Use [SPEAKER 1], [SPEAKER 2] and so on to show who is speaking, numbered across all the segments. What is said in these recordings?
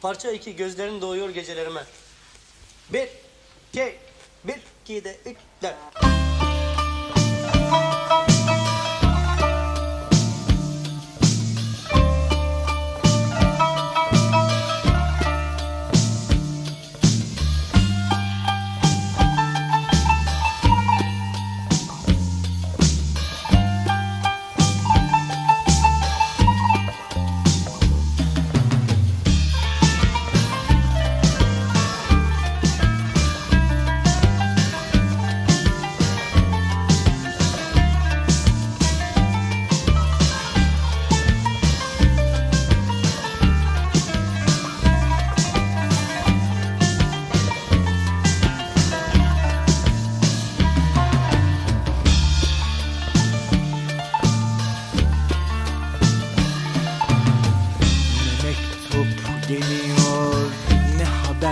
[SPEAKER 1] Parça 2 gözlerin doğuyor gecelerime. 1 2 1 2 de 3 4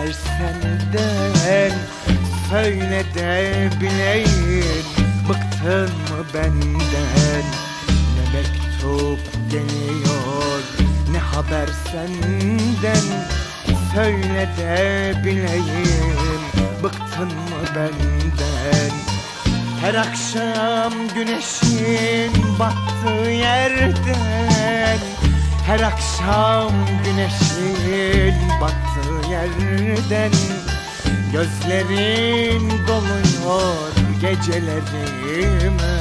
[SPEAKER 2] haber senden Söyle de bileyim bıktın mı benden? Ne mektup geliyor ne haber senden? Söyle de bileyim bıktın mı benden? Her akşam güneşin battığı yerden Her akşam güneşin battığı yerden Gözlerin doluyor gecelerime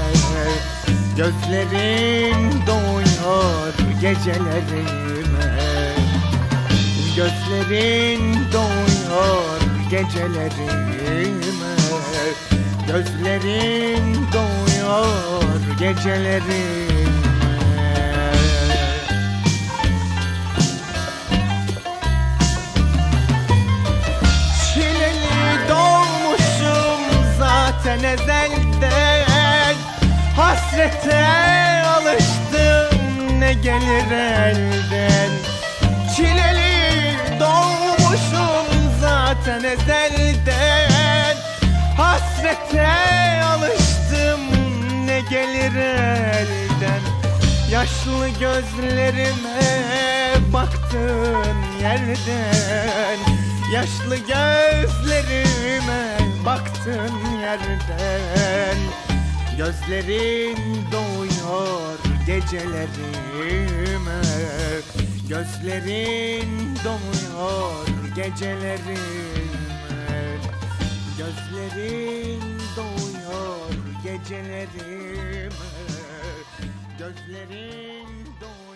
[SPEAKER 2] Gözlerin doğuyor gecelerime Gözlerin doğuyor gecelerime Gözlerin doğuyor gecelerime ezelden Hasrete alıştım ne gelir elden? Çileli doğmuşum zaten ezelden. Hasrete alıştım ne gelir elden? Yaşlı gözlerime baktın yerden Yaşlı gözlerime baktın yerden. Gözlerin doğuyor gecelerime. Gözlerin doğuyor gecelerime. Gözlerin doğuyor gecelerime. Gözlerin doğuyor